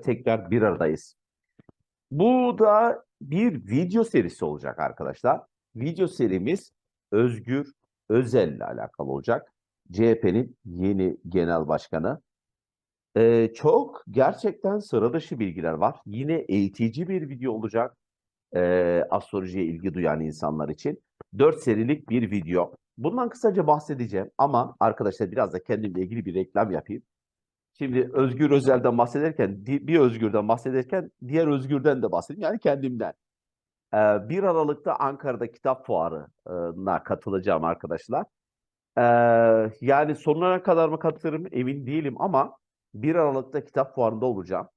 tekrar bir aradayız. Bu da bir video serisi olacak arkadaşlar. Video serimiz Özgür Özel ile alakalı olacak. CHP'nin yeni genel başkanı. Ee, çok gerçekten sıra dışı bilgiler var. Yine eğitici bir video olacak. Ee, astrolojiye ilgi duyan insanlar için. 4 serilik bir video. Bundan kısaca bahsedeceğim ama arkadaşlar biraz da kendimle ilgili bir reklam yapayım. Şimdi Özgür Özel'den bahsederken, bir Özgür'den bahsederken diğer Özgür'den de bahsedeyim. Yani kendimden. Ee, 1 Aralık'ta Ankara'da kitap fuarına katılacağım arkadaşlar. Ee, yani sonuna kadar mı katılırım emin değilim ama 1 Aralık'ta kitap fuarında olacağım.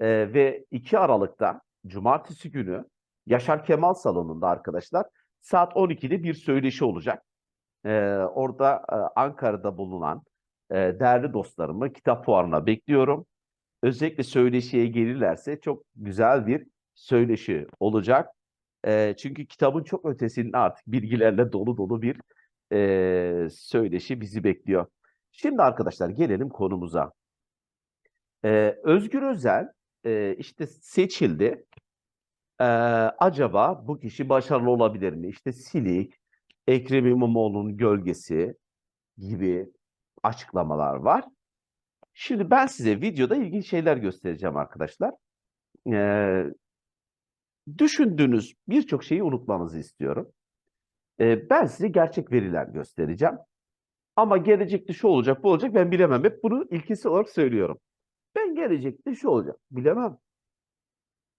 Ee, ve 2 Aralık'ta Cumartesi günü Yaşar Kemal Salonu'nda arkadaşlar saat 12'de bir söyleşi olacak. Ee, orada e, Ankara'da bulunan e, değerli dostlarımı kitap fuarına bekliyorum. Özellikle söyleşiye gelirlerse çok güzel bir söyleşi olacak. E, çünkü kitabın çok ötesinde artık bilgilerle dolu dolu bir e, söyleşi bizi bekliyor. Şimdi arkadaşlar gelelim konumuza. E, Özgür Özel e, işte seçildi. E, acaba bu kişi başarılı olabilir mi? İşte Silik, Ekrem İmamoğlu'nun gölgesi gibi açıklamalar var. Şimdi ben size videoda ilginç şeyler göstereceğim arkadaşlar. Ee, düşündüğünüz birçok şeyi unutmanızı istiyorum. Ee, ben size gerçek veriler göstereceğim. Ama gelecekte şu olacak, bu olacak ben bilemem. Hep bunu ilkesi olarak söylüyorum. Ben gelecekte şu olacak, bilemem.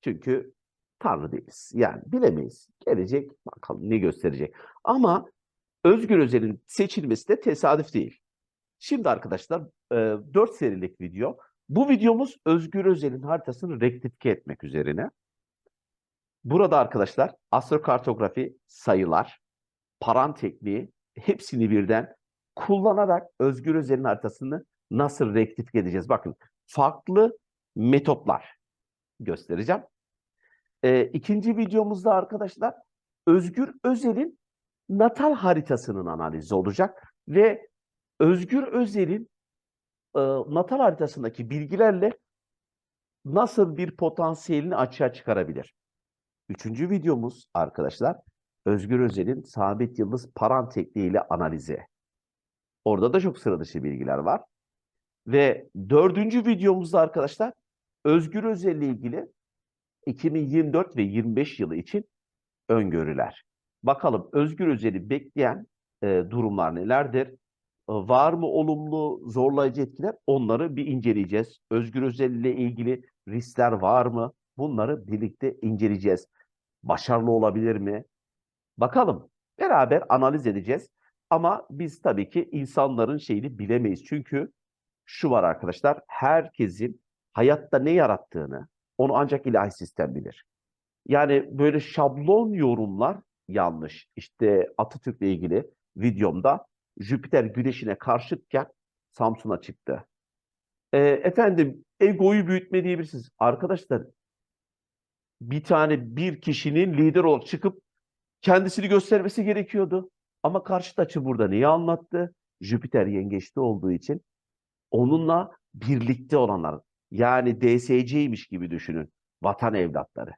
Çünkü Tanrı değiliz. Yani bilemeyiz. Gelecek bakalım ne gösterecek. Ama Özgür Özel'in seçilmesi de tesadüf değil. Şimdi arkadaşlar 4 serilik video. Bu videomuz Özgür Özel'in haritasını rektifike etmek üzerine. Burada arkadaşlar astrokartografi, sayılar, paran tekniği hepsini birden kullanarak Özgür Özel'in haritasını nasıl rektifike edeceğiz? Bakın farklı metotlar göstereceğim. Ee, ikinci videomuzda arkadaşlar Özgür Özel'in natal haritasının analizi olacak ve Özgür Özel'in e, natal haritasındaki bilgilerle nasıl bir potansiyelini açığa çıkarabilir? Üçüncü videomuz arkadaşlar Özgür Özel'in sabit yıldız paran tekniğiyle analizi. Orada da çok sıra dışı bilgiler var. Ve dördüncü videomuzda arkadaşlar Özgür Özel ile ilgili 2024 ve 25 yılı için öngörüler. Bakalım Özgür Özel'i bekleyen e, durumlar nelerdir? E, Var mı olumlu, zorlayıcı etkiler? Onları bir inceleyeceğiz. Özgür Özel ile ilgili riskler var mı? Bunları birlikte inceleyeceğiz. Başarılı olabilir mi? Bakalım. Beraber analiz edeceğiz. Ama biz tabii ki insanların şeyini bilemeyiz. Çünkü şu var arkadaşlar, herkesin hayatta ne yarattığını onu ancak ilahi sistem bilir. Yani böyle şablon yorumlar yanlış. İşte Atatürk'le ilgili videomda Jüpiter güneşine karşıtken Samsun'a çıktı. Ee, efendim egoyu büyütme diyebilirsiniz. Arkadaşlar bir tane bir kişinin lider olarak çıkıp kendisini göstermesi gerekiyordu. Ama karşıt açı burada neyi anlattı? Jüpiter yengeçte olduğu için onunla birlikte olanlar yani DSC'ymiş gibi düşünün vatan evlatları.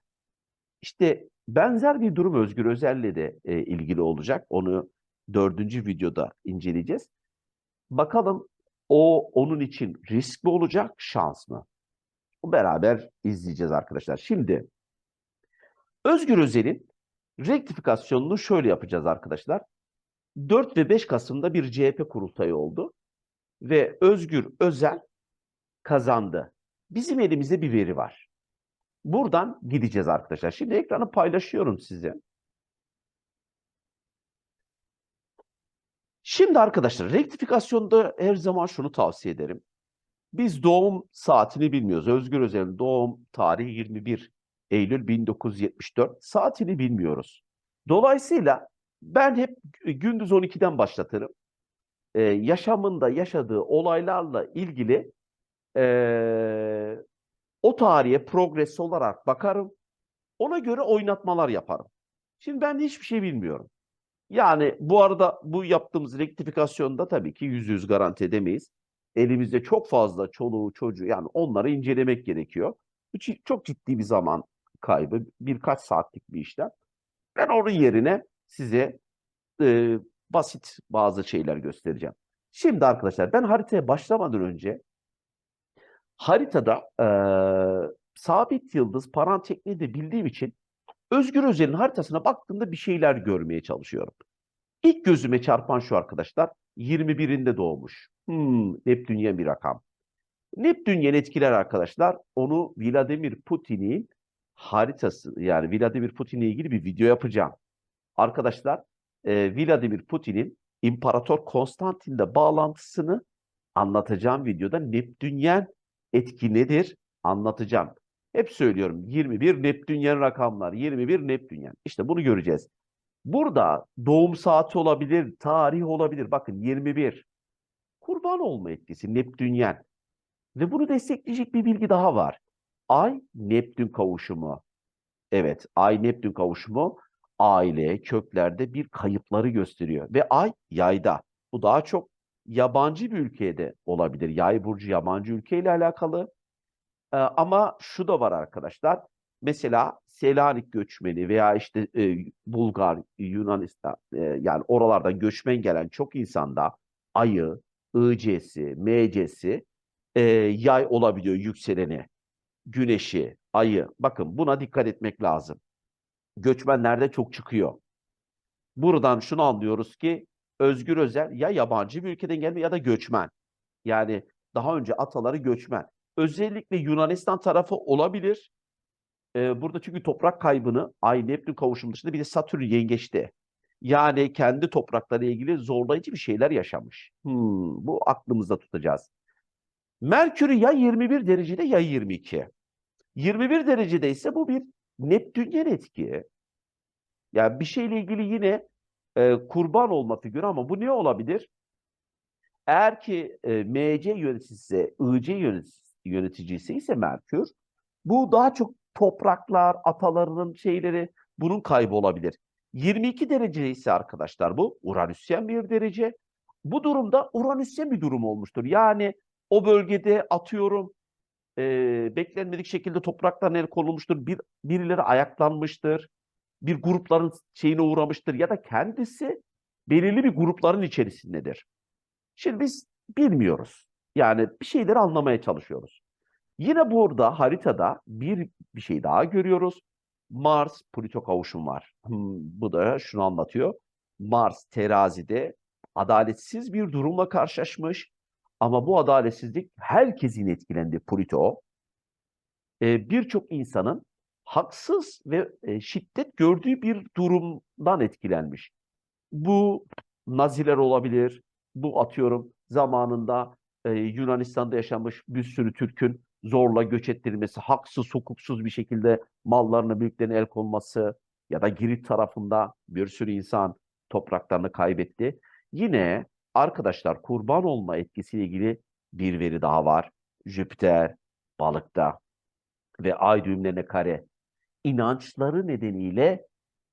İşte benzer bir durum Özgür Özel'le de e, ilgili olacak. Onu dördüncü videoda inceleyeceğiz. Bakalım o onun için risk mi olacak, şans mı? Bu beraber izleyeceğiz arkadaşlar. Şimdi Özgür Özel'in rektifikasyonunu şöyle yapacağız arkadaşlar. 4 ve 5 Kasım'da bir CHP kurultayı oldu ve Özgür Özel kazandı. Bizim elimizde bir veri var. Buradan gideceğiz arkadaşlar. Şimdi ekranı paylaşıyorum size. Şimdi arkadaşlar rektifikasyonda her zaman şunu tavsiye ederim. Biz doğum saatini bilmiyoruz. Özgür Özel'in doğum tarihi 21 Eylül 1974. Saatini bilmiyoruz. Dolayısıyla ben hep gündüz 12'den başlatırım. Ee, yaşamında yaşadığı olaylarla ilgili ee, o tarihe progres olarak bakarım. Ona göre oynatmalar yaparım. Şimdi ben hiçbir şey bilmiyorum. Yani bu arada bu yaptığımız rektifikasyonda tabii ki yüz yüz garanti edemeyiz. elimizde çok fazla çoluğu çocuğu yani onları incelemek gerekiyor. Çok ciddi bir zaman kaybı. Birkaç saatlik bir işlem. Ben onun yerine size e, basit bazı şeyler göstereceğim. Şimdi arkadaşlar ben haritaya başlamadan önce haritada e, sabit yıldız paran tekniği de bildiğim için Özgür Özel'in haritasına baktığımda bir şeyler görmeye çalışıyorum. İlk gözüme çarpan şu arkadaşlar 21'inde doğmuş. Hmm, Neptünyen bir rakam. Neptünyen etkiler arkadaşlar. Onu Vladimir Putin'in haritası yani Vladimir Putin'le ilgili bir video yapacağım. Arkadaşlar e, Vladimir Putin'in İmparator Konstantin'le bağlantısını anlatacağım videoda. Neptünyen etki nedir anlatacağım. Hep söylüyorum 21 Neptünyen rakamlar, 21 Neptünyen. İşte bunu göreceğiz. Burada doğum saati olabilir, tarih olabilir. Bakın 21. Kurban olma etkisi Neptünyen. Ve bunu destekleyecek bir bilgi daha var. Ay Neptün kavuşumu. Evet, Ay Neptün kavuşumu aile, köklerde bir kayıpları gösteriyor. Ve Ay yayda. Bu daha çok yabancı bir ülkede olabilir. Yay burcu yabancı ülkeyle alakalı. Ama şu da var arkadaşlar. Mesela Selanik göçmeni veya işte e, Bulgar, Yunanistan e, yani oralardan göçmen gelen çok insanda ayı, IC'si, MC'si e, yay olabiliyor yükseleni, güneşi, ayı. Bakın buna dikkat etmek lazım. Göçmenlerde çok çıkıyor. Buradan şunu anlıyoruz ki Özgür Özel ya yabancı bir ülkeden gelme ya da göçmen. Yani daha önce ataları göçmen. Özellikle Yunanistan tarafı olabilir. Ee, burada çünkü toprak kaybını Ay Neptün kavuşumu dışında bir de Satürn yengeçte. Yani kendi toprakları ilgili zorlayıcı bir şeyler yaşamış. Hmm, bu aklımızda tutacağız. Merkür ya 21 derecede ya 22. 21 derecede ise bu bir Neptünyen etki. Yani bir şeyle ilgili yine e, kurban olma figürü ama bu ne olabilir? Eğer ki e, MC yöneticisi, IC yöneticisi, yöneticisi ise Merkür, bu daha çok topraklar, atalarının şeyleri bunun kaybı olabilir. 22 derece ise arkadaşlar bu Uranüsyen bir derece. Bu durumda Uranüsyen bir durum olmuştur. Yani o bölgede atıyorum e, beklenmedik şekilde topraklar el konulmuştur. Bir, birileri ayaklanmıştır. Bir grupların şeyine uğramıştır ya da kendisi belirli bir grupların içerisindedir. Şimdi biz bilmiyoruz. Yani bir şeyleri anlamaya çalışıyoruz. Yine burada haritada bir bir şey daha görüyoruz. Mars Plüto kavuşum var. Hmm, bu da şunu anlatıyor. Mars terazide adaletsiz bir durumla karşılaşmış. Ama bu adaletsizlik herkesin etkilendi Plüto. Ee, Birçok insanın haksız ve e, şiddet gördüğü bir durumdan etkilenmiş. Bu Naziler olabilir. Bu atıyorum zamanında e, Yunanistan'da yaşamış bir sürü Türk'ün zorla göç ettirilmesi, haksız, hukuksuz bir şekilde mallarına, mülklerine el konması ya da Girit tarafında bir sürü insan topraklarını kaybetti. Yine arkadaşlar kurban olma etkisiyle ilgili bir veri daha var. Jüpiter balıkta ve ay düğümlerine kare inançları nedeniyle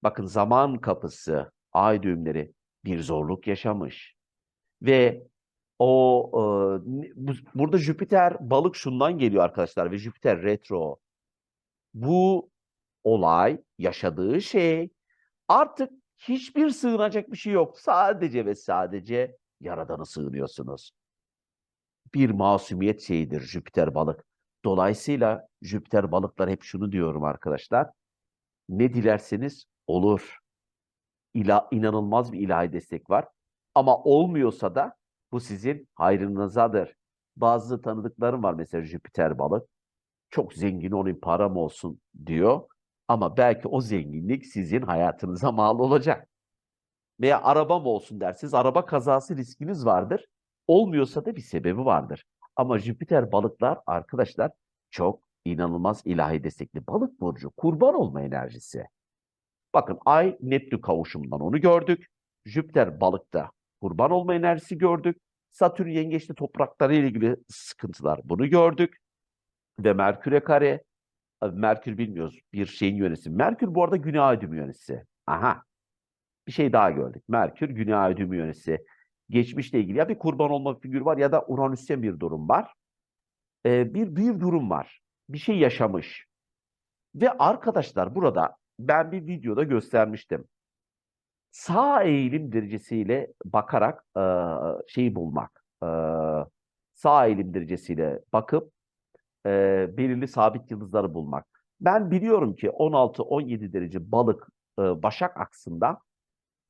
bakın zaman kapısı ay düğümleri bir zorluk yaşamış. Ve o e, bu- burada Jüpiter balık şundan geliyor arkadaşlar ve Jüpiter retro. Bu olay, yaşadığı şey artık hiçbir sığınacak bir şey yok. Sadece ve sadece Yaradan'a sığınıyorsunuz. Bir masumiyet şeyidir Jüpiter balık. Dolayısıyla Jüpiter balıklar hep şunu diyorum arkadaşlar. Ne dilerseniz olur. İla, inanılmaz bir ilahi destek var. Ama olmuyorsa da bu sizin hayrınızadır. Bazı tanıdıklarım var mesela Jüpiter balık. Çok zengin olayım param olsun diyor. Ama belki o zenginlik sizin hayatınıza mal olacak. Veya arabam olsun dersiniz. Araba kazası riskiniz vardır. Olmuyorsa da bir sebebi vardır. Ama Jüpiter balıklar arkadaşlar çok inanılmaz ilahi destekli. Balık burcu kurban olma enerjisi. Bakın Ay Neptün kavuşumundan onu gördük. Jüpiter balıkta kurban olma enerjisi gördük. Satürn yengeçli toprakları ile ilgili sıkıntılar bunu gördük. Ve Merkür'e kare. Merkür bilmiyoruz bir şeyin yöneticisi. Merkür bu arada Güney Ay düğümü yöneticisi. Aha. Bir şey daha gördük. Merkür Güney Ay düğümü yöneticisi. geçmişle ilgili ya bir kurban olma figürü var ya da Uranüs'ten bir durum var. Ee, bir bir durum var. Bir şey yaşamış. Ve arkadaşlar burada ben bir videoda göstermiştim. Sağ eğilim derecesiyle bakarak e, şeyi bulmak. e, sağ eğilim derecesiyle bakıp e, belirli sabit yıldızları bulmak. Ben biliyorum ki 16-17 derece balık e, başak aksında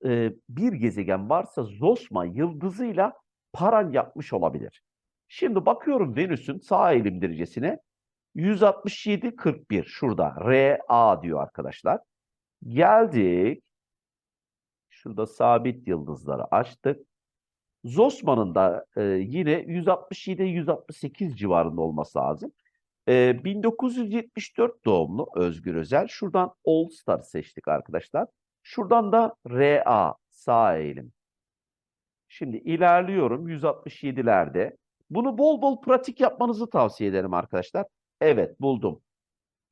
e, bir gezegen varsa Zosma yıldızıyla paran yapmış olabilir. Şimdi bakıyorum Venüs'ün sağ eğilim derecesine 167-41 şurada RA diyor arkadaşlar. Geldik. Şurada sabit yıldızları açtık. Zosma'nın da e, yine 167-168 civarında olması lazım. E, 1974 doğumlu Özgür Özel. Şuradan All Star seçtik arkadaşlar. Şuradan da RA sağ eğilim. Şimdi ilerliyorum 167'lerde. Bunu bol bol pratik yapmanızı tavsiye ederim arkadaşlar. Evet buldum.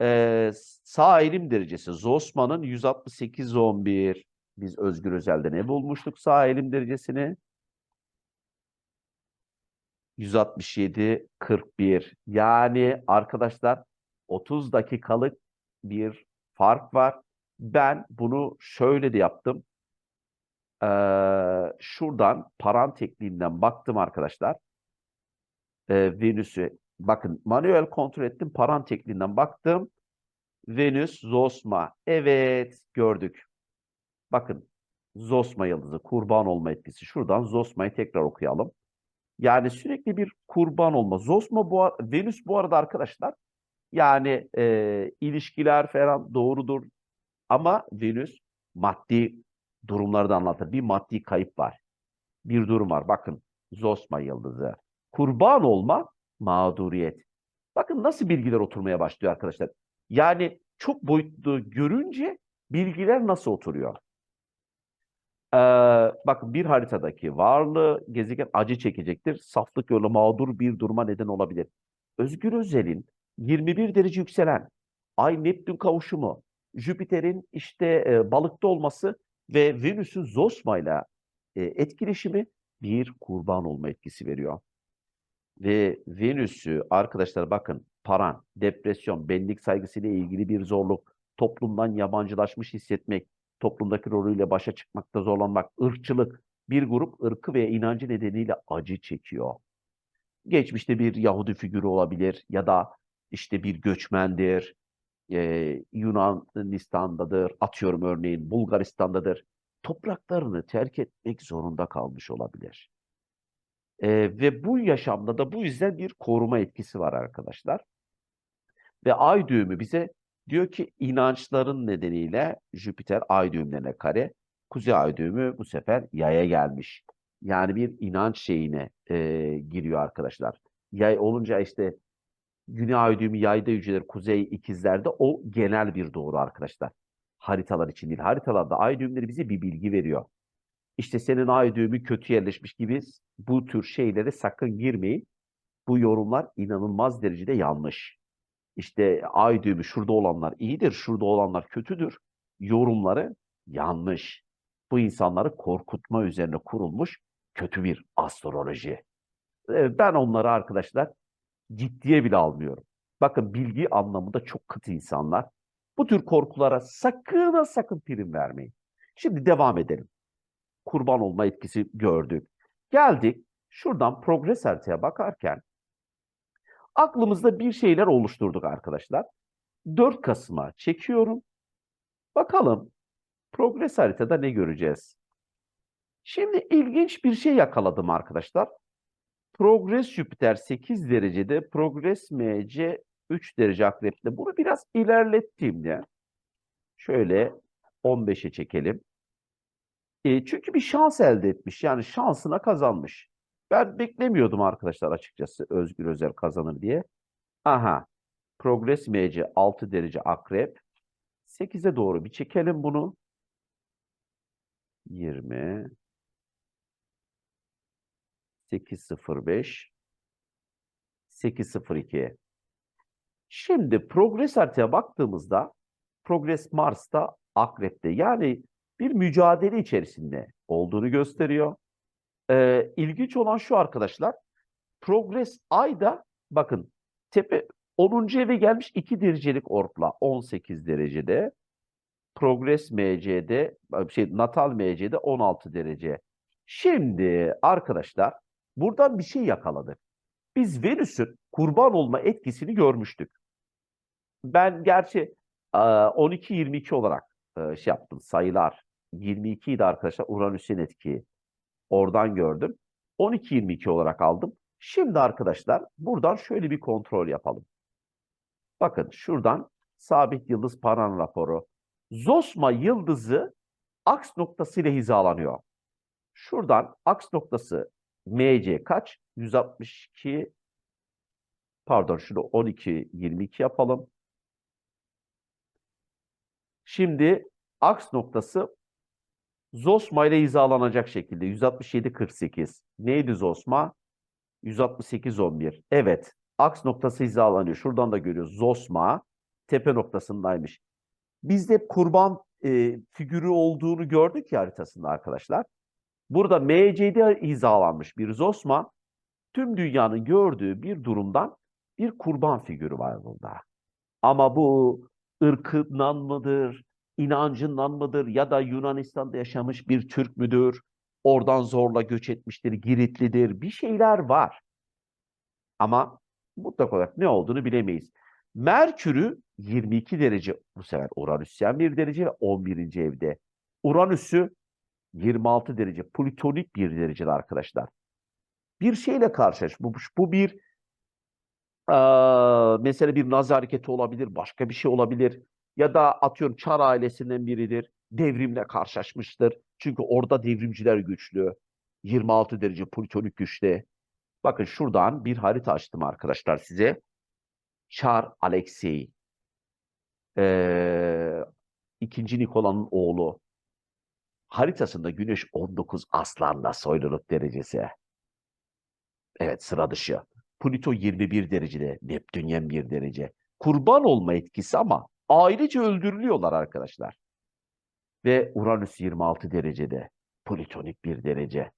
Ee, sağ eğilim derecesi Zosma'nın 168-11. Biz Özgür Özel'de ne bulmuştuk sağ eğilim derecesini? 167-41. Yani arkadaşlar 30 dakikalık bir fark var. Ben bunu şöyle de yaptım. Ee, şuradan paran tekniğinden baktım arkadaşlar. Ee, Venüs'ü bakın manuel kontrol ettim. Paran tekniğinden baktım. Venüs, Zosma. Evet gördük. Bakın Zosma yıldızı kurban olma etkisi. Şuradan Zosma'yı tekrar okuyalım. Yani sürekli bir kurban olma. Zosma bu Venüs bu arada arkadaşlar yani e, ilişkiler falan doğrudur. Ama Venüs maddi durumları da anlatır. Bir maddi kayıp var. Bir durum var. Bakın Zosma yıldızı. Kurban olma mağduriyet. Bakın nasıl bilgiler oturmaya başlıyor arkadaşlar. Yani çok boyutlu görünce bilgiler nasıl oturuyor? Ee, bakın bir haritadaki varlığı gezegen acı çekecektir. Saflık yolu mağdur bir duruma neden olabilir. Özgür Özel'in 21 derece yükselen Ay Neptün kavuşumu, Jüpiter'in işte e, balıkta olması ve Venüs'ün Zosma ile etkileşimi bir kurban olma etkisi veriyor. Ve Venüs'ü arkadaşlar bakın paran, depresyon, benlik saygısıyla ilgili bir zorluk, toplumdan yabancılaşmış hissetmek, toplumdaki rolüyle başa çıkmakta zorlanmak, ırkçılık, bir grup ırkı ve inancı nedeniyle acı çekiyor. Geçmişte bir Yahudi figürü olabilir ya da işte bir göçmendir, e, Yunanistan'dadır, atıyorum örneğin Bulgaristan'dadır. Topraklarını terk etmek zorunda kalmış olabilir. E, ve bu yaşamda da bu yüzden bir koruma etkisi var arkadaşlar. Ve ay düğümü bize diyor ki inançların nedeniyle Jüpiter ay düğümlerine kare, kuzey ay düğümü bu sefer yaya gelmiş. Yani bir inanç şeyine e, giriyor arkadaşlar. Yay olunca işte güney ay düğümü yayda yücelir, kuzey ikizlerde o genel bir doğru arkadaşlar. Haritalar için değil. Haritalarda ay düğümleri bize bir bilgi veriyor. İşte senin ay düğümü kötü yerleşmiş gibi bu tür şeylere sakın girmeyin. Bu yorumlar inanılmaz derecede yanlış. İşte ay düğümü şurada olanlar iyidir, şurada olanlar kötüdür. Yorumları yanlış. Bu insanları korkutma üzerine kurulmuş kötü bir astroloji. Ben onları arkadaşlar ciddiye bile almıyorum. Bakın bilgi anlamında çok kıt insanlar. Bu tür korkulara sakın ha sakın prim vermeyin. Şimdi devam edelim. Kurban olma etkisi gördük. Geldik şuradan progres haritaya bakarken aklımızda bir şeyler oluşturduk arkadaşlar. 4 Kasım'a çekiyorum. Bakalım progres haritada ne göreceğiz? Şimdi ilginç bir şey yakaladım arkadaşlar. Progres Jüpiter 8 derecede, Progres MC 3 derece akrepte. Bunu biraz ilerlettiğimde şöyle 15'e çekelim. E, çünkü bir şans elde etmiş. Yani şansına kazanmış. Ben beklemiyordum arkadaşlar açıkçası Özgür Özel kazanır diye. Aha. Progres MC 6 derece akrep. 8'e doğru bir çekelim bunu. 20 805 802 Şimdi progres haritaya baktığımızda progres Mars'ta akrepte yani bir mücadele içerisinde olduğunu gösteriyor. Ee, ilginç olan şu arkadaşlar. Progress Ay'da bakın tepe 10. eve gelmiş 2 derecelik orkla 18 derecede. Progress MC'de şey Natal MC'de 16 derece. Şimdi arkadaşlar buradan bir şey yakaladık. Biz Venüs'ün kurban olma etkisini görmüştük. Ben gerçi 12-22 olarak e, şey yaptım sayılar. 22 idi arkadaşlar Uranüs'ün etki. Oradan gördüm. 12-22 olarak aldım. Şimdi arkadaşlar buradan şöyle bir kontrol yapalım. Bakın şuradan sabit yıldız paran raporu. Zosma yıldızı aks noktası ile hizalanıyor. Şuradan aks noktası MC kaç? 162 pardon şunu 12 22 yapalım. Şimdi aks noktası Zosma ile hizalanacak şekilde 167 48. Neydi Zosma? 168 11. Evet. Aks noktası hizalanıyor. Şuradan da görüyoruz. Zosma tepe noktasındaymış. Bizde hep kurban e, figürü olduğunu gördük ya haritasında arkadaşlar. Burada MC'de hizalanmış bir Zosma tüm dünyanın gördüğü bir durumdan bir kurban figürü var burada. Ama bu ırkından mıdır, inancından mıdır ya da Yunanistan'da yaşamış bir Türk müdür, oradan zorla göç etmiştir, Giritlidir, bir şeyler var. Ama mutlak olarak ne olduğunu bilemeyiz. Merkür'ü 22 derece bu sefer Uranüsyen bir derece ve 11. evde. Uranüs'ü 26 derece, Plütonik bir derecede arkadaşlar. Bir şeyle karşılaşmış. Bu bir e, mesela bir nazar hareketi olabilir, başka bir şey olabilir. Ya da atıyorum Çar ailesinden biridir. Devrimle karşılaşmıştır. Çünkü orada devrimciler güçlü. 26 derece Plütonik güçte. Bakın şuradan bir harita açtım arkadaşlar size. Çar Alexey. Ee, ikinci Nikola'nın oğlu. Haritasında Güneş 19 aslanla soyluluk derecesi. Evet sıra dışı. Plüto 21 derecede, Neptünyen 1 derece. Kurban olma etkisi ama ailece öldürülüyorlar arkadaşlar. Ve Uranüs 26 derecede, Plütonik 1 derece.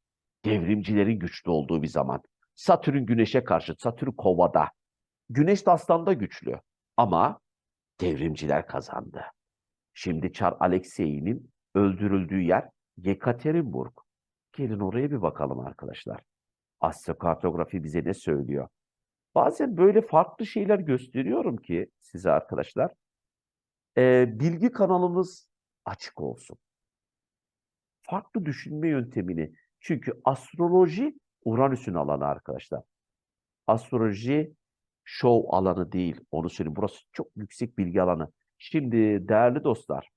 Devrimcilerin güçlü olduğu bir zaman. Satürn Güneş'e karşı, Satürn Kova'da. Güneş de Aslan'da güçlü. Ama devrimciler kazandı. Şimdi Çar Alexey'nin öldürüldüğü yer Yekaterinburg. Gelin oraya bir bakalım arkadaşlar. Astrokartografi bize ne söylüyor? Bazen böyle farklı şeyler gösteriyorum ki size arkadaşlar. Ee, bilgi kanalımız açık olsun. Farklı düşünme yöntemini. Çünkü astroloji Uranüs'ün alanı arkadaşlar. Astroloji şov alanı değil. Onu söyleyeyim. Burası çok yüksek bilgi alanı. Şimdi değerli dostlar,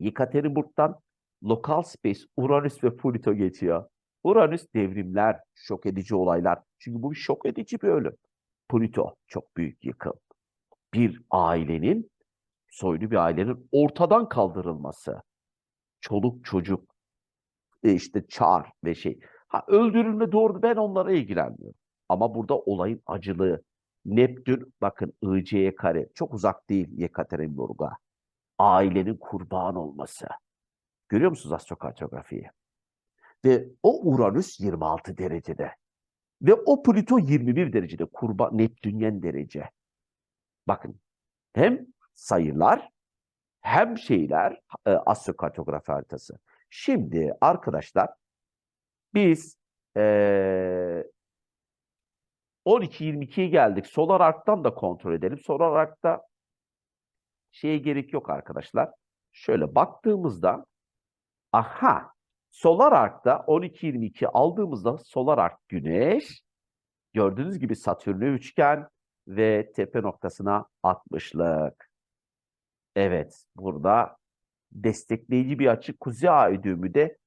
Yekaterinburg'dan Lokal Space, Uranüs ve Pluto geçiyor. Uranüs devrimler, şok edici olaylar. Çünkü bu bir şok edici bir ölüm. Pluto çok büyük yıkım. Bir ailenin, soylu bir ailenin ortadan kaldırılması. Çoluk çocuk, e, işte çar ve şey. Ha, öldürülme doğru ben onlara ilgilenmiyorum. Ama burada olayın acılığı. Neptün bakın IC'ye kare çok uzak değil Yekaterinburg'a. Ailenin kurban olması. Görüyor musunuz astrokartografiyi? Ve o Uranüs 26 derecede. Ve o Plüto 21 derecede. Kurban, Neptünyen derece. Bakın hem sayılar hem şeyler e, astrokartografi haritası. Şimdi arkadaşlar biz e, 12-22'ye geldik. Solar Arc'tan da kontrol edelim. Solar Arc'ta şeye gerek yok arkadaşlar. Şöyle baktığımızda aha Solar Arc'ta 12-22 aldığımızda Solar Arc Güneş gördüğünüz gibi Satürn'e üçgen ve tepe noktasına 60'lık. Evet burada destekleyici bir açı Kuzey Ay düğümü de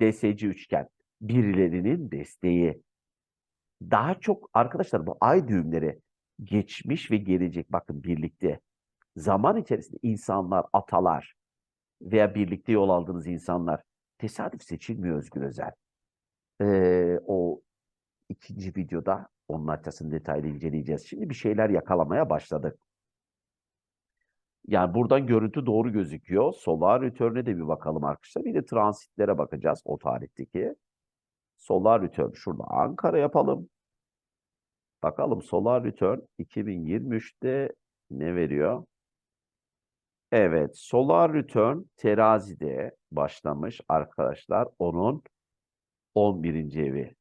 DSC üçgen. Birilerinin desteği. Daha çok arkadaşlar bu ay düğümleri geçmiş ve gelecek bakın birlikte. Zaman içerisinde insanlar, atalar veya birlikte yol aldığınız insanlar tesadüf seçilmiyor Özgür Özel. Ee, o ikinci videoda onun haritasını detaylı inceleyeceğiz. Şimdi bir şeyler yakalamaya başladık. Yani buradan görüntü doğru gözüküyor. Solar return'e de bir bakalım arkadaşlar. Bir de transitlere bakacağız o tarihteki. Solar Return şurada Ankara yapalım. Bakalım Solar Return 2023'te ne veriyor? Evet, Solar Return terazide başlamış arkadaşlar. Onun 11. evi.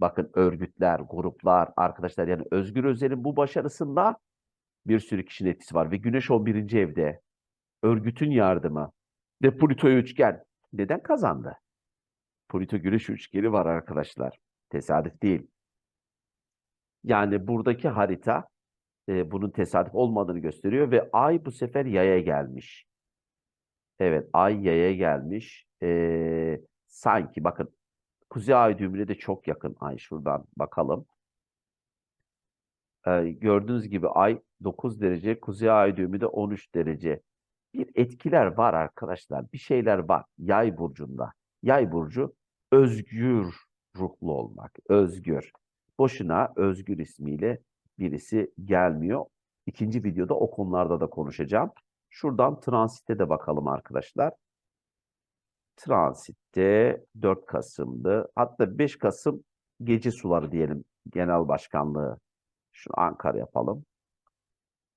Bakın örgütler, gruplar, arkadaşlar yani Özgür Özel'in bu başarısında bir sürü kişinin etkisi var. Ve Güneş 11. evde. Örgütün yardımı. Ve Plüto'ya üçgen. Neden kazandı? Plüto Güneş üçgeni var arkadaşlar. Tesadüf değil. Yani buradaki harita e, bunun tesadüf olmadığını gösteriyor ve Ay bu sefer yaya gelmiş. Evet, Ay yaya gelmiş. E, sanki bakın Kuzey Ay düğümüne de çok yakın Ay. Şuradan bakalım. E, gördüğünüz gibi Ay 9 derece, Kuzey Ay düğümü de 13 derece. Bir etkiler var arkadaşlar. Bir şeyler var Yay burcunda. Yay burcu özgür ruhlu olmak, özgür. Boşuna özgür ismiyle birisi gelmiyor. İkinci videoda o konularda da konuşacağım. Şuradan transite de bakalım arkadaşlar. Transitte 4 Kasım'dı. Hatta 5 Kasım gece suları diyelim genel başkanlığı. Şu Ankara yapalım.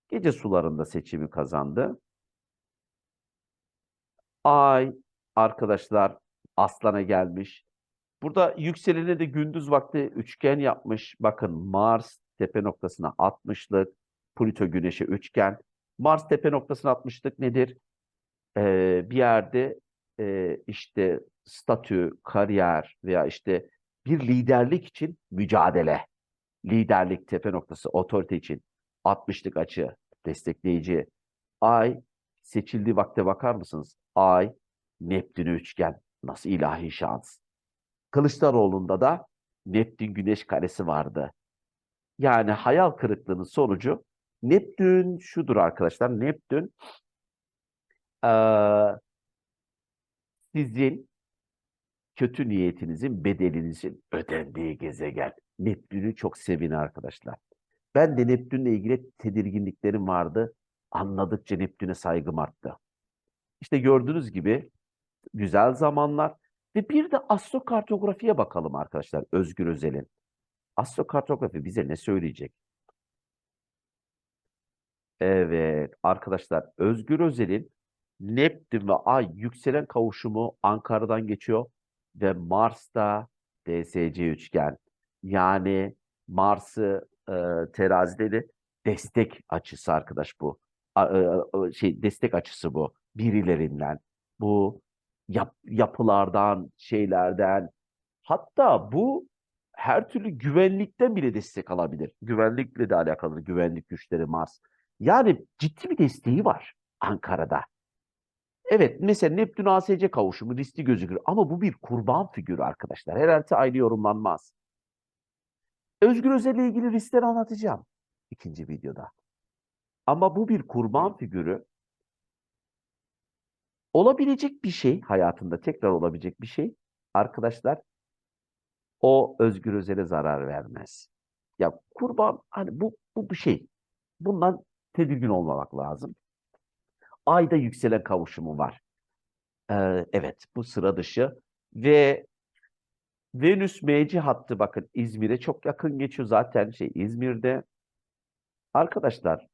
Gece sularında seçimi kazandı. Ay arkadaşlar Aslan'a gelmiş. Burada yükselene de gündüz vakti üçgen yapmış. Bakın Mars tepe noktasına 60'lık, Plüto Güneş'e üçgen. Mars tepe noktasına 60'lık nedir? Ee, bir yerde e, işte statü, kariyer veya işte bir liderlik için mücadele. Liderlik tepe noktası, otorite için 60'lık açı, destekleyici. Ay seçildiği vakte bakar mısınız? Ay, Neptün üçgen. Nasıl ilahi şans. Kılıçdaroğlu'nda da Neptün Güneş karesi vardı. Yani hayal kırıklığının sonucu Neptün şudur arkadaşlar. Neptün eee, sizin kötü niyetinizin bedelinizin ödendiği gezegen. Neptün'ü çok sevin arkadaşlar. Ben de Neptün'le ilgili tedirginliklerim vardı. Anladıkça Neptün'e saygım arttı. İşte gördüğünüz gibi güzel zamanlar ve bir de astrokartografiye bakalım arkadaşlar Özgür Özel'in. Astrokartografi bize ne söyleyecek? Evet arkadaşlar Özgür Özel'in Neptün ve Ay yükselen kavuşumu Ankara'dan geçiyor ve Mars'ta DSC üçgen. Yani Mars'ı e, terazide de destek açısı arkadaş bu. A- e, e, şey destek açısı bu birilerinden. Bu yap, yapılardan, şeylerden. Hatta bu her türlü güvenlikten bile destek alabilir. Güvenlikle de alakalı güvenlik güçleri Mars. Yani ciddi bir desteği var Ankara'da. Evet mesela Neptün ASC kavuşumu riskli gözükür ama bu bir kurban figürü arkadaşlar. Her harita aynı yorumlanmaz. Özgür Özel'le ilgili riskleri anlatacağım ikinci videoda. Ama bu bir kurban figürü olabilecek bir şey hayatında tekrar olabilecek bir şey arkadaşlar o Özgür Özel'e zarar vermez. Ya kurban hani bu bu bir şey. Bundan tedirgin olmamak lazım. Ayda yükselen kavuşumu var. Ee, evet bu sıra dışı ve Venüs MC hattı bakın İzmir'e çok yakın geçiyor zaten şey İzmir'de. Arkadaşlar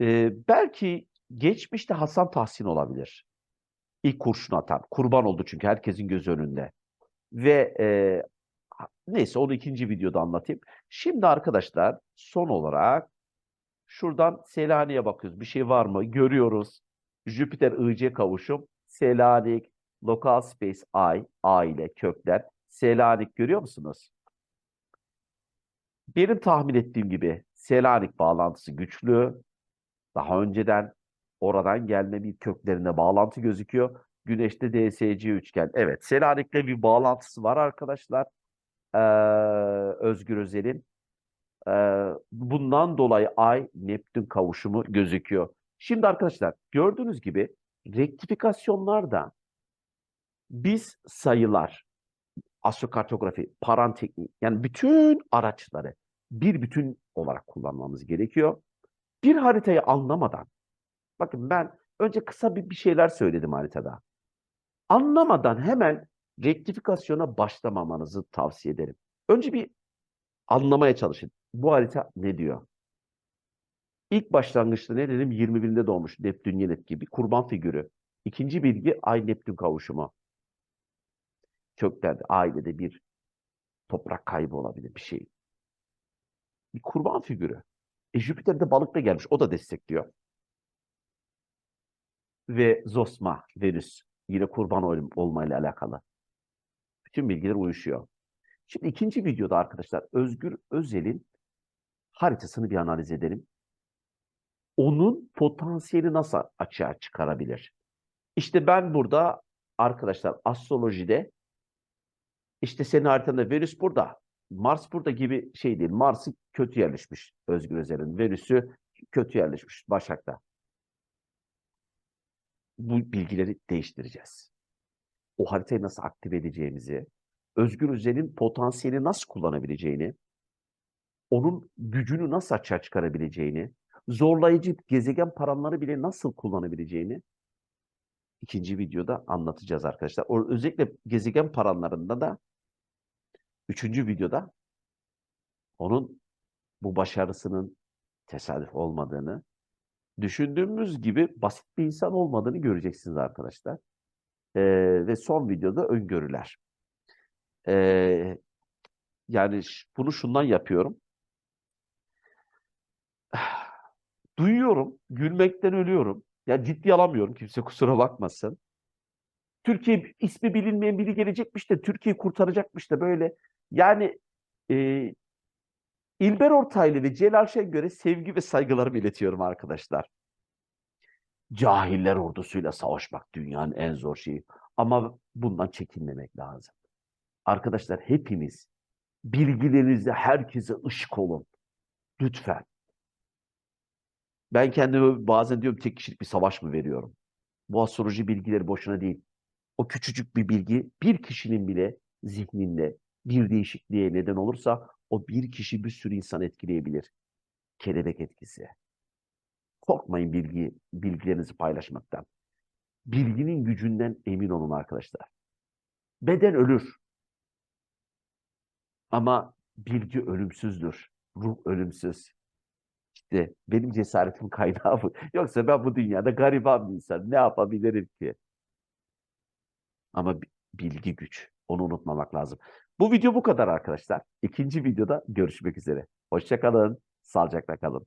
e, belki geçmişte Hasan Tahsin olabilir. İlk kurşun atan. Kurban oldu çünkü herkesin göz önünde. Ve e, neyse onu ikinci videoda anlatayım. Şimdi arkadaşlar son olarak şuradan Selanik'e bakıyoruz. Bir şey var mı? Görüyoruz. Jüpiter IC kavuşum. Selanik, Local Space Ay, A ile kökler. Selanik görüyor musunuz? Benim tahmin ettiğim gibi Selanik bağlantısı güçlü. Daha önceden oradan gelme bir köklerinde bağlantı gözüküyor. Güneşte DSC üçgen. Evet, Selanik'le bir bağlantısı var arkadaşlar. Ee, Özgür Özel'in. Ee, bundan dolayı Ay Neptün kavuşumu gözüküyor. Şimdi arkadaşlar gördüğünüz gibi rektifikasyonlarda biz sayılar, astrokartografi, paranteknik yani bütün araçları bir bütün olarak kullanmamız gerekiyor. Bir haritayı anlamadan, bakın ben önce kısa bir, bir şeyler söyledim haritada. Anlamadan hemen rektifikasyona başlamamanızı tavsiye ederim. Önce bir anlamaya çalışın. Bu harita ne diyor? İlk başlangıçta ne dedim? 21'inde doğmuş Neptün Yenet gibi kurban figürü. İkinci bilgi Ay Neptün kavuşumu. Köklerde, ailede bir toprak kaybı olabilir bir şey. Bir kurban figürü. E Jüpiter de balıkta gelmiş. O da destekliyor. Ve Zosma, Venüs. Yine kurban ol- olmayla alakalı. Bütün bilgiler uyuşuyor. Şimdi ikinci videoda arkadaşlar Özgür Özel'in haritasını bir analiz edelim. Onun potansiyeli nasıl açığa çıkarabilir? İşte ben burada arkadaşlar astrolojide işte senin haritanda Venüs burada, Mars burada gibi şey değil. Mars'ı kötü yerleşmiş Özgür Özel'in. Venüs'ü kötü yerleşmiş Başak'ta. Bu bilgileri değiştireceğiz. O haritayı nasıl aktive edeceğimizi, Özgür Özel'in potansiyeli nasıl kullanabileceğini, onun gücünü nasıl açığa çıkarabileceğini, zorlayıcı gezegen paranları bile nasıl kullanabileceğini ikinci videoda anlatacağız arkadaşlar. O, özellikle gezegen paranlarında da üçüncü videoda onun bu başarısının tesadüf olmadığını, düşündüğümüz gibi basit bir insan olmadığını göreceksiniz arkadaşlar. Ee, ve son videoda öngörüler. Ee, yani bunu şundan yapıyorum. Duyuyorum, gülmekten ölüyorum. Ya ciddi alamıyorum, kimse kusura bakmasın. Türkiye ismi bilinmeyen biri gelecekmiş de Türkiye'yi kurtaracakmış da böyle. Yani e, İlber Ortaylı ve Celal Şengör'e sevgi ve saygılarımı iletiyorum arkadaşlar. Cahiller ordusuyla savaşmak dünyanın en zor şeyi. Ama bundan çekinmemek lazım. Arkadaşlar hepimiz bilgilerinizde herkese ışık olun. Lütfen. Ben kendime bazen diyorum tek kişilik bir savaş mı veriyorum? Bu astroloji bilgileri boşuna değil. O küçücük bir bilgi bir kişinin bile zihninde bir değişikliğe neden olursa o bir kişi bir sürü insan etkileyebilir. Kelebek etkisi. Korkmayın bilgi, bilgilerinizi paylaşmaktan. Bilginin gücünden emin olun arkadaşlar. Beden ölür. Ama bilgi ölümsüzdür. Ruh ölümsüz. İşte benim cesaretim kaynağı bu. Yoksa ben bu dünyada gariban bir insan. Ne yapabilirim ki? Ama bi- bilgi güç. Onu unutmamak lazım. Bu video bu kadar arkadaşlar. İkinci videoda görüşmek üzere. Hoşça kalın. Sağlıcakla kalın.